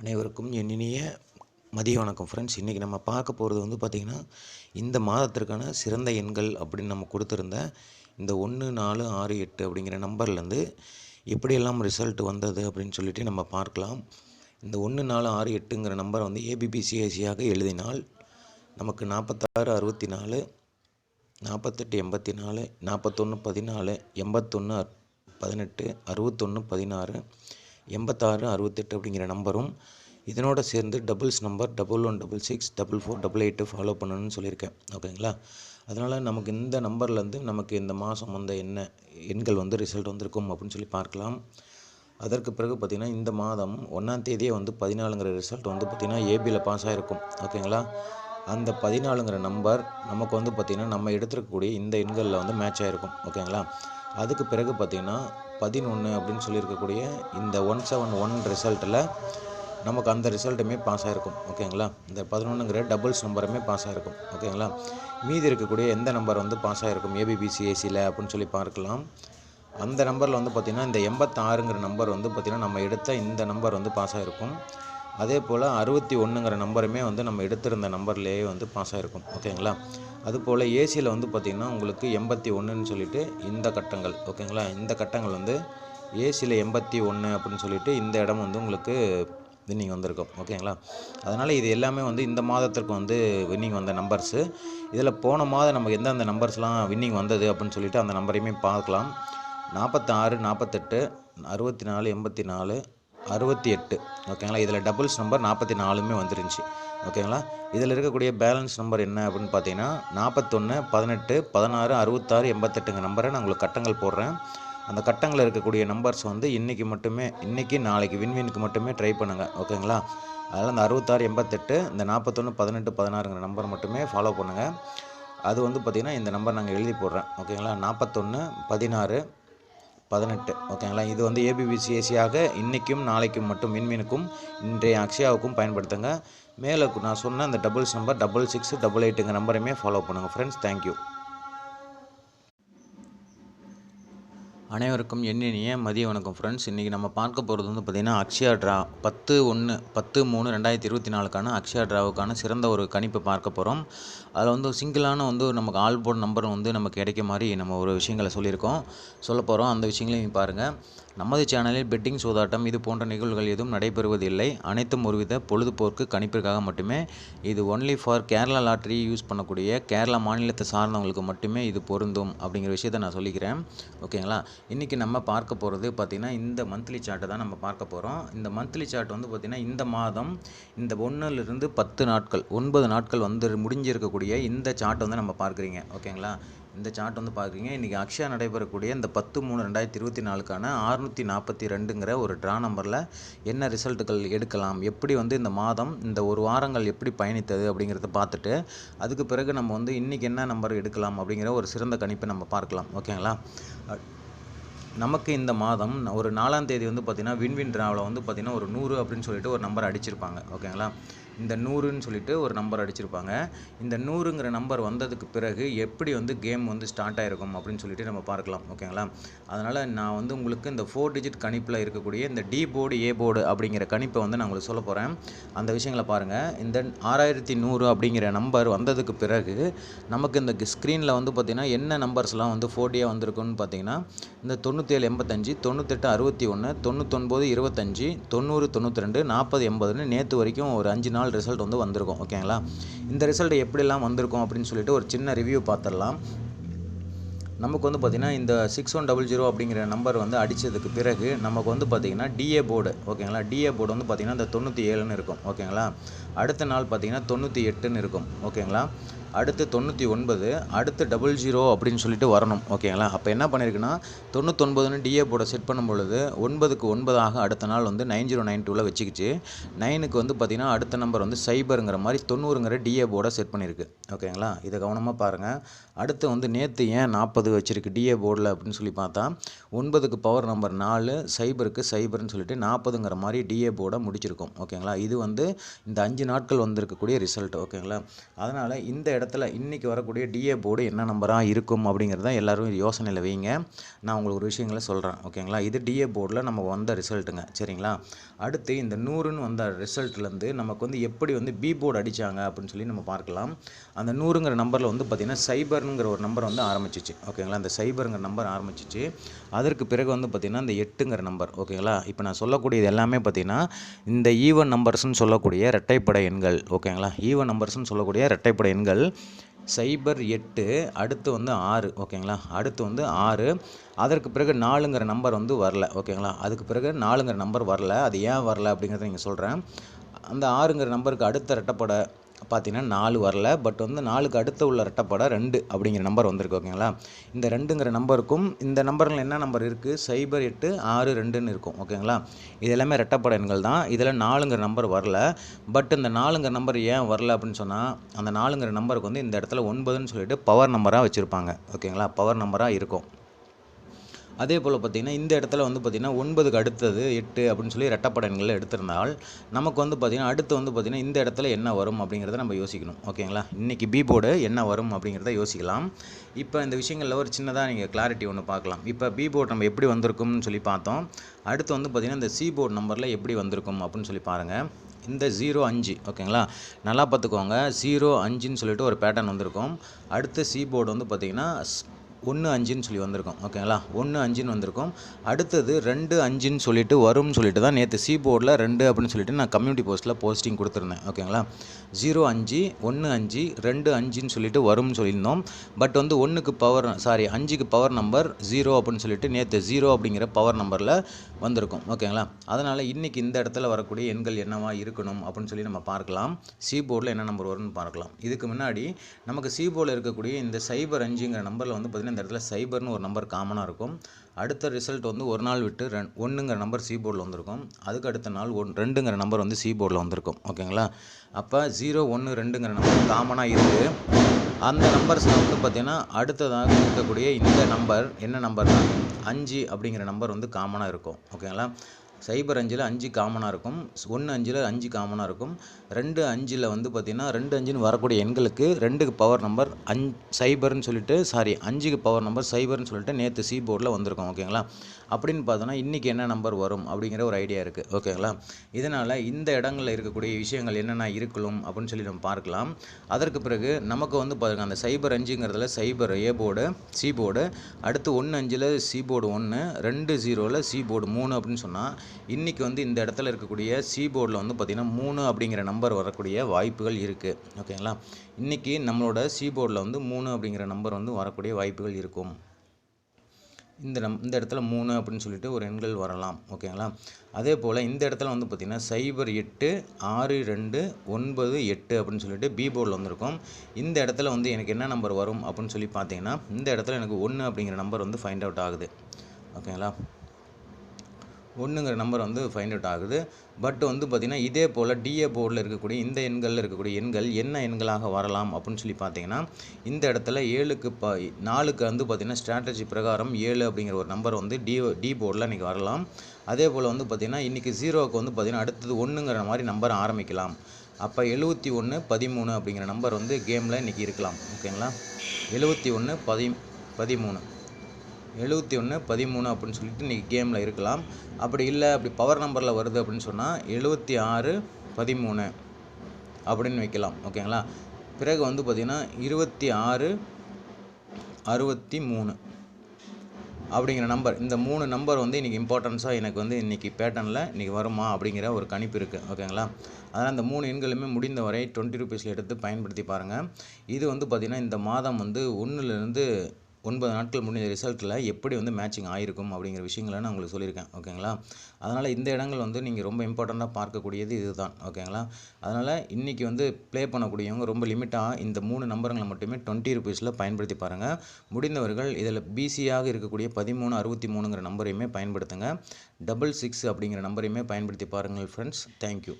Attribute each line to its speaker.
Speaker 1: அனைவருக்கும் என் இனிய மதிய வணக்கம் ஃப்ரெண்ட்ஸ் இன்றைக்கி நம்ம பார்க்க போகிறது வந்து பார்த்திங்கன்னா இந்த மாதத்திற்கான சிறந்த எண்கள் அப்படின்னு நம்ம கொடுத்துருந்த இந்த ஒன்று நாலு ஆறு எட்டு அப்படிங்கிற நம்பர்லேருந்து எப்படியெல்லாம் ரிசல்ட் வந்தது அப்படின்னு சொல்லிட்டு நம்ம பார்க்கலாம். இந்த ஒன்று நாலு ஆறு எட்டுங்கிற நம்பரை வந்து ஏபிபிசிஐசியாக எழுதினால் நமக்கு நாற்பத்தாறு அறுபத்தி நாலு நாற்பத்தெட்டு எண்பத்தி நாலு நாற்பத்தொன்று பதினாலு எண்பத்தொன்று பதினெட்டு அறுபத்தொன்று பதினாறு எண்பத்தாறு அறுபத்தெட்டு அப்படிங்கிற நம்பரும் இதனோட சேர்ந்து doubles number double one double six double four double eight follow பண்ணணும்னு சொல்லியிருக்கேன். ஓகேங்களா? அதனால் நமக்கு இந்த நம்பர்லேருந்து நமக்கு இந்த மாதம் வந்த என்ன எண்கள் வந்து ரிசல்ட் வந்திருக்கும் அப்படின்னு சொல்லி பார்க்கலாம். அதற்கு பிறகு பார்த்திங்கன்னா இந்த மாதம் ஒன்றாம் தேதியே வந்து பதினாலுங்கிற ரிசல்ட் வந்து பார்த்திங்கன்னா ஏபியில் பாஸ் ஆகிருக்கும் ஓகேங்களா? அந்த பதினாலுங்கிற நம்பர் நமக்கு வந்து பார்த்திங்கன்னா நம்ம எடுத்துருக்கக்கூடிய இந்த எண்களில் வந்து மேட்ச் ஆகிருக்கும் ஓகேங்களா? அதுக்கு பிறகு பார்த்திங்கன்னா பதினொன்று அப்படின்னு சொல்லியிருக்கக்கூடிய இந்த ஒன் செவன் ஒன் ரிசல்ட்டில் நமக்கு அந்த ரிசல்ட்டுமே பாஸ் ஆகிருக்கும் ஓகேங்களா இந்த பதினொன்றுங்கிற டபுள்ஸ் நம்பருமே பாஸ் ஆகிருக்கும் ஓகேங்களா மீதி இருக்கக்கூடிய எந்த நம்பர் வந்து பாஸ் ஆகிருக்கும் ஏபிபிசிஏசியில் அப்படின்னு சொல்லி பார்க்கலாம். அந்த நம்பரில் வந்து பார்த்திங்கன்னா இந்த எண்பத்தாறுங்கிற நம்பர் வந்து பார்த்திங்கன்னா நம்ம எடுத்த இந்த நம்பர் வந்து பாஸ் ஆகிருக்கும் அதே போல் அறுபத்தி ஒன்றுங்கிற நம்பருமே வந்து நம்ம எடுத்திருந்த நம்பர்லேயே வந்து பாஸ் ஆகிருக்கும் ஓகேங்களா அதுபோல் ஏசியில் வந்து பார்த்திங்கன்னா உங்களுக்கு எண்பத்தி ஒன்றுன்னு சொல்லிட்டு இந்த கட்டங்கள். ஓகேங்களா இந்த கட்டங்கள் வந்து ஏசியில் எண்பத்தி ஒன்று அப்படின்னு சொல்லிட்டு இந்த இடம் வந்து உங்களுக்கு வின்னிங் வந்திருக்கும். ஓகேங்களா? அதனால் இது எல்லாமே வந்து இந்த மாதத்திற்கு வந்து வின்னிங் வந்த நம்பர்ஸு இதில் போன மாதம் நமக்கு எந்தெந்த நம்பர்ஸ்லாம் வின்னிங் வந்தது அப்படின்னு சொல்லிட்டு அந்த நம்பரையுமே பார்க்கலாம். நாற்பத்தாறு நாற்பத்தெட்டு அறுபத்தி நாலு எண்பத்தி நாலு அறுபத்தி எட்டு ஓகேங்களா? இதில் டபுள்ஸ் நம்பர் நாற்பத்தி நாலுமே வந்துருந்துச்சு. ஓகேங்களா? இதில் இருக்கக்கூடிய பேலன்ஸ் நம்பர் என்ன அப்படின்னு பார்த்தீங்கன்னா நாற்பத்தொன்று பதினெட்டு பதினாறு அறுபத்தாறு எண்பத்தெட்டுங்க நம்பரை நான் உங்களுக்கு கட்டங்கள் போடுறேன். அந்த கட்டங்களில் இருக்கக்கூடிய நம்பர்ஸ் வந்து இன்றைக்கி மட்டுமே இன்றைக்கி நாளைக்கு வின்வினுக்கு மட்டுமே ட்ரை பண்ணுங்கள் ஓகேங்களா அதனால் அந்த அறுபத்தாறு எண்பத்தெட்டு இந்த நாற்பத்தொன்று பதினெட்டு பதினாறுங்கிற நம்பர் மட்டுமே ஃபாலோ பண்ணுங்கள் அது வந்து பார்த்திங்கன்னா இந்த நம்பர் நாங்கள் எழுதி போடுறேன். ஓகேங்களா நாற்பத்தொன்று பதினாறு பதினெட்டு. ஓகேங்களா இது வந்து ஏபிபிசிஎஸ்சியாக இன்றைக்கும் நாளைக்கும் மட்டும் விண்மீனுக்கும் இன்றைய அக்ஷயாவுக்கும் பயன்படுத்துங்க. மேலே நான் சொன்ன அந்த doubles number double six double எயிட்டுங்க நம்பரையுமே ஃபாலோ பண்ணுங்கள் ஃப்ரெண்ட்ஸ் தேங்க்யூ அனைவருக்கும் எண்ணினிய மதிய வணக்கம் ஃப்ரெண்ட்ஸ் இன்றைக்கி நம்ம பார்க்க போகிறது வந்து பார்த்திங்கன்னா அக்ஷயா ட்ரா பத்து ஒன்று பத்து மூணு ரெண்டாயிரத்தி இருபத்தி நாலுக்கான அக்ஷயா ட்ராவுக்கான சிறந்த ஒரு கணிப்பை பார்க்க போகிறோம் அதில் வந்து சிங்கிளான வந்து நமக்கு ஆல் போர்ட் நம்பர் வந்து நமக்கு கிடைக்க மாதிரி நம்ம ஒரு விஷயங்களை சொல்லியிருக்கோம். சொல்ல போகிறோம் அந்த விஷயங்களையும் பாருங்கள் நமது சேனலில் பெட்டிங் சூதாட்டம் இது போன்ற நிகழ்வுகள் எதுவும் நடைபெறுவதில்லை. அனைத்தும் ஒருவித பொழுதுபோக்கு கணிப்பிற்காக மட்டுமே. இது only for Kerala lottery use பண்ணக்கூடிய கேரளா மாநிலத்தை சார்ந்தவங்களுக்கு மட்டுமே இது பொருந்தும் அப்படிங்கிற விஷயத்த நான் சொல்லிக்கிறேன். ஓகேங்களா? இன்றைக்கி நம்ம பார்க்க போகிறது பார்த்திங்கன்னா இந்த மந்த்லி சார்ட்டை தான் நம்ம பார்க்க போகிறோம் இந்த மந்த்லி சார்ட் வந்து பார்த்திங்கன்னா இந்த மாதம் இந்த ஒன்றுலேருந்து பத்து நாட்கள் ஒன்பது நாட்கள் வந்து முடிஞ்சிருக்கக்கூடிய இந்த சார்ட்டை வந்து நம்ம பார்க்குறீங்க. ஓகேங்களா? இந்த சார்ட் வந்து பார்க்குறீங்க. இன்றைக்கி அக்ஷயா நடைபெறக்கூடிய இந்த பத்து மூணு ரெண்டாயிரத்தி இருபத்தி நாலுக்கான அறுநூற்றி நாற்பத்தி ரெண்டுங்கிற ஒரு ட்ரா நம்பரில் என்ன ரிசல்ட்டுகள் எடுக்கலாம்? எப்படி வந்து இந்த மாதம் இந்த ஒரு வாரங்கள் எப்படி பயணித்தது அப்படிங்கிறத பார்த்துட்டு அதுக்கு பிறகு நம்ம வந்து இன்றைக்கி என்ன நம்பர் எடுக்கலாம் அப்படிங்கிற ஒரு சிறந்த கணிப்பை நம்ம பார்க்கலாம். ஓகேங்களா? நமக்கு இந்த மாதம் ஒரு நாலாம் தேதி வந்து பார்த்திங்கன்னா வின்வின் ட்ராவில் வந்து பார்த்திங்கன்னா ஒரு நூறு அப்படின்னு சொல்லிட்டு ஒரு நம்பர் அடிச்சிருப்பாங்க. ஓகேங்களா? இந்த நூறுன்னு சொல்லிட்டு ஒரு நம்பர் அடிச்சிருப்பாங்க. இந்த நூறுங்கிற நம்பர் வந்ததுக்கு பிறகு எப்படி வந்து கேம் வந்து ஸ்டார்ட் ஆகிருக்கும் அப்படின்னு சொல்லிட்டு நம்ம பார்க்கலாம் ஓகேங்களா? அதனால் நான் வந்து உங்களுக்கு இந்த ஃபோர் டிஜிட் கணிப்பில் இருக்கக்கூடிய இந்த டி போர்டு ஏ போர்டு அப்படிங்கிற கணிப்பை வந்து நான் உங்களுக்கு சொல்ல போகிறேன் அந்த விஷயங்களை பாருங்கள் இந்த ஆறாயிரத்தி நூறு அப்படிங்கிற நம்பர் வந்ததுக்கு பிறகு நமக்கு இந்த ஸ்க்ரீனில் வந்து பார்த்திங்கன்னா என்ன நம்பர்ஸ்லாம் வந்து ஃபோர்டியாக வந்திருக்குன்னு பார்த்தீங்கன்னா இந்த தொண்ணூற்றேழு எண்பத்தஞ்சு தொண்ணூத்தெட்டு அறுபத்தி ஒன்று தொண்ணூத்தொன்பது இருபத்தஞ்சி தொண்ணூறு தொண்ணூற்றி ரெண்டு நாற்பது எண்பதுன்னு நேற்று வரைக்கும் ஒரு அஞ்சு நாள் ரிசல்ட் வந்து வந்திருக்கும் ஓகேங்களா? இந்த ரிசல்ட் எப்படிலாம் வந்திருக்கும் அப்படின்னு சொல்லிட்டு ஒரு சின்ன ரிவ்யூ பார்த்துடலாம். நமக்கு வந்து பார்த்திங்கன்னா இந்த சிக்ஸ் ஒன் டபுள் ஜீரோ அப்படிங்கிற நம்பர் வந்து அடித்ததுக்கு பிறகு நமக்கு வந்து பார்த்திங்கன்னா டிஏ போர்டு ஓகேங்களா? டிஏ போர்டு வந்து பார்த்திங்கன்னா இந்த தொண்ணூற்றி ஏழுன்னு இருக்கும் ஓகேங்களா? அடுத்த நாள் பார்த்திங்கன்னா தொண்ணூற்றி எட்டுன்னு இருக்கும் ஓகேங்களா? அடுத்து தொண்ணூற்றி ஒன்பது அடுத்து டபுள் ஜீரோ அப்படின்னு சொல்லிட்டு வரணும். ஓகேங்களா அப்போ என்ன பண்ணியிருக்குன்னா தொண்ணூத்தொன்பதுன்னு டிஏ போர்டை செட் பண்ணும் பொழுது ஒன்பதுக்கு ஒன்பதாக அடுத்த நாள் வந்து நைன் ஜீரோ நைன் டூவில் வச்சுக்கிச்சு. நைனுக்கு வந்து பார்த்திங்கன்னா அடுத்த நம்பர் வந்து சைபருங்கிற மாதிரி தொண்ணூறுங்கிற டிஏ போர்டை செட் பண்ணியிருக்கு ஓகேங்களா இதை கவனமாக பாருங்கள் அடுத்து வந்து நேற்று ஏன் நாற்பது வச்சிருக்கு டிஏ போர்டில் அப்படின்னு சொல்லி பார்த்தா ஒன்பதுக்கு பவர் நம்பர் நாலு சைபருக்கு சைபர்னு சொல்லிட்டு நாற்பதுங்கிற மாதிரி டிஏ போர்டை முடிச்சிருக்கோம். ஓகேங்களா இது வந்து இந்த அஞ்சு நாட்கள் வந்திருக்கக்கூடிய ரிசல்ட் ஓகேங்களா அதனால் இந்த இடத்துல இன்றைக்கி வரக்கூடிய டிஏ போர்டு என்ன நம்பராக இருக்கும் அப்படிங்கிறத எல்லோரும் யோசனையில் வைங்க. நான் உங்களுக்கு ஒரு விஷயங்களை சொல்கிறேன் ஓகேங்களா இது டிஏ போர்டில் நம்ம வந்த ரிசல்ட்டுங்க சரிங்களா? அடுத்து இந்த நூறுன்னு வந்த ரிசல்ட்லேருந்து நமக்கு வந்து எப்படி வந்து பி போர்டு அடித்தாங்க அப்படின்னு சொல்லி நம்ம பார்க்கலாம். அந்த நூறுங்கிற நம்பரில் வந்து பார்த்திங்கன்னா சைபர்னுங்கிற ஒரு நம்பர் வந்து ஆரம்பிச்சிச்சு ஓகேங்களா அந்த சைபருங்கிற நம்பர் ஆரம்பிச்சிச்சு. அதற்கு பிறகு வந்து பார்த்திங்கன்னா இந்த எட்டுங்கிற நம்பர் ஓகேங்களா இப்போ நான் சொல்லக்கூடியது எல்லாமே பார்த்திங்கன்னா இந்த ஈவன் நம்பர்ஸ்னு சொல்லக்கூடிய இரட்டைப்படை எண்கள் ஓகேங்களா ஈவன் நம்பர்ஸ்னு சொல்லக்கூடிய இரட்டைப்படை எண்கள் சைபர் எட்டு அடுத்து வந்து ஆறு ஓகேங்களா? அடுத்து வந்து ஆறு. அதற்கு பிறகு நாலுங்கிற நம்பர் வந்து வரல ஓகேங்களா? அதுக்கு பிறகு நாலுங்கிற நம்பர் வரல. அது ஏன் வரல அப்படிங்கிறத நீங்கள் சொல்கிறேன் அந்த ஆறுங்கிற நம்பருக்கு அடுத்த ரெட்டப்படை பார்த்தீங்கன்னா நாலு வரல பட் வந்து நாலுக்கு அடுத்து உள்ள ரெட்டப்படை ரெண்டு அப்படிங்கிற நம்பர் வந்திருக்கு ஓகேங்களா இந்த ரெண்டுங்கிற நம்பருக்கும் இந்த நம்பரில் என்ன நம்பர் இருக்குது சைபர் எட்டு ஆறு ரெண்டுன்னு இருக்கும் ஓகேங்களா இது எல்லாமே ரெட்டப்பட எண்கள் தான். இதில் நாலுங்கிற நம்பர் வரல பட் இந்த நாலுங்கிற நம்பர் ஏன் வரல அப்படின்னு சொன்னால் அந்த நாலுங்கிற நம்பருக்கு வந்து இந்த இடத்துல ஒன்பதுன்னு சொல்லிட்டு பவர் நம்பராக வச்சுருப்பாங்க ஓகேங்களா பவர் நம்பராக இருக்கும். அதே போல் பார்த்திங்கன்னா இந்த இடத்துல வந்து பார்த்திங்கன்னா ஒன்பதுக்கு அடுத்தது எட்டு அப்படின்னு சொல்லி ரெட்டப்படை எண்களில் எடுத்திருந்தால் நமக்கு வந்து பார்த்திங்கன்னா அடுத்து வந்து பார்த்திங்கன்னா இந்த இடத்துல என்ன வரும் அப்படிங்கிறத நம்ம யோசிக்கணும். ஓகேங்களா? இன்றைக்கி பி போர்டு என்ன வரும் அப்படிங்கிறத யோசிக்கலாம். இப்போ இந்த விஷயங்களில் ஒரு சின்னதாக நீங்கள் கிளாரிட்டி ஒன்று பார்க்கலாம். இப்போ பி போர்டு நம்ம எப்படி வந்திருக்கும்னு சொல்லி பார்த்தோம். அடுத்து வந்து பார்த்திங்கன்னா இந்த சி போர்டு நம்பரில் எப்படி வந்திருக்கும் அப்படின்னு சொல்லி பாருங்கள் இந்த ஜீரோ அஞ்சு ஓகேங்களா? நல்லா பார்த்துக்கோங்க. ஜீரோ அஞ்சுன்னு சொல்லிட்டு ஒரு பேட்டர்ன் வந்திருக்கும். அடுத்த சி போர்டு வந்து பார்த்திங்கன்னா ஒன்று அஞ்சுன்னு சொல்லி வந்திருக்கும். ஓகேங்களா ஒன்று அஞ்சுன்னு வந்திருக்கும். அடுத்தது ரெண்டு அஞ்சுன்னு சொல்லிட்டு வரும்னு சொல்லிட்டு தான் நேற்று சி போர்டில் ரெண்டு அப்படின்னு சொல்லிட்டு நான் கம்யூனிட்டி போஸ்ட்டில் போஸ்டிங் கொடுத்துருந்தேன். ஓகேங்களா ஜீரோ அஞ்சு ஒன்று அஞ்சு ரெண்டு அஞ்சுன்னு சொல்லிட்டு வரும்னு சொல்லியிருந்தோம். பட் வந்து ஒன்றுக்கு பவர் சாரி அஞ்சுக்கு பவர் நம்பர் ஜீரோ அப்படின்னு சொல்லிட்டு நேற்று ஜீரோ அப்படிங்கிற பவர் நம்பரில் வந்திருக்கும். ஓகேங்களா அதனால் இன்றைக்கி இந்த இடத்துல வரக்கூடிய எண்கள் என்னவா இருக்கணும் அப்படின்னு சொல்லி நம்ம பார்க்கலாம். சி போர்டில் என்ன நம்பர் வரும்னு பார்க்கலாம். இதுக்கு முன்னாடி நமக்கு சி போர்டில் இருக்கக்கூடிய இந்த சைபர் அஞ்சுங்கிற நம்பரில் வந்து பார்த்திங்கன்னா இந்த இடத்துல சைபர்னு ஒரு நம்பர் காமனாக இருக்கும். அடுத்த ரிசல்ட் வந்து ஒரு நாள் விட்டு ரெண் ஒன்றுங்கிற நம்பர் சி போர்டில் வந்திருக்கும். அதுக்கு அடுத்த நாள் ஒன் ரெண்டுங்கிற நம்பர் வந்து சி போர்டில் வந்திருக்கும். ஓகேங்களா? அப்போ ஜீரோ ஒன்று ரெண்டுங்கிற நம்பர் காமனாக இருக்குது அந்த நம்பர்ஸ் வந்து பார்த்திங்கன்னா அடுத்ததாக இருக்கக்கூடிய இந்த நம்பர் என்ன நம்பர்னா அஞ்சு அப்படிங்கிற நம்பர் வந்து காமனாக இருக்கும். ஓகேங்களா? சைபர் அஞ்சில் அஞ்சு காமனாக இருக்கும். ஒன்று அஞ்சில் அஞ்சு காமனாக இருக்கும். ரெண்டு அஞ்சில் வந்து பார்த்திங்கன்னா ரெண்டு அஞ்சுன்னு வரக்கூடிய எண்களுக்கு ரெண்டுக்கு பவர் நம்பர் அஞ் சைபர்னு சொல்லிட்டு சாரி அஞ்சுக்கு பவர் நம்பர் சைபர்னு சொல்லிட்டு நேற்று சி போர்டில் வந்திருக்கோம் ஓகேங்களா? அப்படின்னு பார்த்தோன்னா இன்றைக்கி என்ன நம்பர் வரும் அப்படிங்கிற ஒரு ஐடியா இருக்குது ஓகேங்களா? இதனால் இந்த இடங்களில் இருக்கக்கூடிய விஷயங்கள் என்னென்ன இருக்கலாம் அப்படின்னு சொல்லி நம்ம பார்க்கலாம். அதற்கு பிறகு நமக்கு வந்து பாருங்கள் அந்த cipher அஞ்சுங்கிறதுல cipher A board C board அடுத்து ஒன்று அஞ்சில் சி போர்டு ஒன்று ரெண்டு ஜீரோவில் சி போர்டு மூணு அப்படின்னு சொன்னால் இன்றைக்கி வந்து இந்த இடத்துல இருக்கக்கூடிய சீபோர்டில் வந்து பார்த்திங்கன்னா மூணு அப்படிங்கிற நம்பர் வரக்கூடிய வாய்ப்புகள் இருக்குது ஓகேங்களா? இன்றைக்கி நம்மளோட சீபோர்டில் வந்து மூணு அப்படிங்கிற நம்பர் வந்து வரக்கூடிய வாய்ப்புகள் இருக்கும். இந்த நம் இந்த இடத்துல மூணு அப்படின்னு சொல்லிட்டு ஒரு எண்கள் வரலாம். ஓகேங்களா? அதே போல் இந்த இடத்துல வந்து பார்த்திங்கன்னா சைபர் எட்டு ஆறு ரெண்டு ஒன்பது எட்டு அப்படின்னு சொல்லிட்டு பி போர்டில் வந்திருக்கும். இந்த இடத்துல வந்து எனக்கு என்ன நம்பர் வரும் அப்படின்னு சொல்லி பார்த்தீங்கன்னா இந்த இடத்துல எனக்கு ஒன்று அப்படிங்கிற நம்பர் வந்து ஃபைண்ட் அவுட் ஆகுது. ஓகேங்களா? ஒன்றுங்கிற நம்பர் வந்து ஃபைண்ட் அவுட் ஆகுது. பட் வந்து பார்த்திங்கன்னா இதே போல் டிஏ போர்டில் இருக்கக்கூடிய இந்த எண்களில் இருக்கக்கூடிய எண்கள் என்ன எண்களாக வரலாம் அப்படின்னு சொல்லி பார்த்தீங்கன்னா இந்த இடத்துல ஏழுக்கு ப நாலுக்கு வந்து பார்த்திங்கன்னா ஸ்ட்ராட்டஜி பிரகாரம் ஏழு அப்படிங்கிற ஒரு நம்பர் வந்து டி டி போர்டில் இன்றைக்கி வரலாம். அதே போல் வந்து பார்த்திங்கன்னா இன்றைக்கி ஜீரோவுக்கு வந்து பார்த்திங்கன்னா அடுத்தது ஒன்றுங்கிற மாதிரி நம்பர் ஆரம்பிக்கலாம். அப்போ எழுபத்தி ஒன்று பதிமூணு அப்படிங்கிற நம்பர் வந்து கேமில் இன்றைக்கி இருக்கலாம். ஓகேங்களா எழுபத்தி ஒன்று பதி பதிமூணு. எழுபத்தி ஒன்று பதிமூணு அப்படின்னு சொல்லிட்டு இன்றைக்கி கேமில் இருக்கலாம். அப்படி இல்லை அப்படி பவர் நம்பரில் வருது அப்படின்னு சொன்னால் எழுபத்தி ஆறு பதிமூணு அப்படின்னு வைக்கலாம். ஓகேங்களா பிறகு வந்து பார்த்திங்கன்னா இருபத்தி ஆறு அறுபத்தி மூணு அப்படிங்கிற நம்பர் இந்த மூணு நம்பர் வந்து இன்றைக்கி இம்பார்ட்டன்ஸாக எனக்கு வந்து இன்றைக்கி பேட்டர்னில் இன்றைக்கி வருமா அப்படிங்கிற ஒரு கணிப்பு இருக்குது ஓகேங்களா அதனால் அந்த மூணு எண்களுமே முடிந்த வரை டுவெண்ட்டி ருபீஸில் எடுத்து பயன்படுத்தி பாருங்கள் இது வந்து பார்த்திங்கன்னா இந்த மாதம் வந்து ஒன்றுலேருந்து ஒன்பது நாட்கள் முடிஞ்ச ரிசல்ட்டில் எப்படி வந்து மேட்சிங் ஆகிருக்கும் அப்படிங்கிற விஷயங்களை நான் உங்களுக்கு சொல்லியிருக்கேன் ஓகேங்களா? அதனால் இந்த இடங்கள் வந்து நீங்கள் ரொம்ப இம்பார்ட்டண்ட்டாக பார்க்கக்கூடியது இதுதான் ஓகேங்களா? அதனால் இன்றைக்கி வந்து ப்ளே பண்ணக்கூடியவங்க ரொம்ப லிமிட்டாக இந்த மூணு நம்பருங்களை மட்டுமே டுவெண்ட்டி ருபீஸில் பயன்படுத்தி பாருங்கள் முடிந்தவர்கள் இதில் பிசியாக இருக்கக்கூடிய பதிமூணு அறுபத்தி மூணுங்கிற நம்பரையுமே பயன்படுத்துங்க. டபுள் சிக்ஸ் அப்படிங்கிற நம்பரையுமே பயன்படுத்தி பாருங்கள் ஃப்ரெண்ட்ஸ் தேங்க்யூ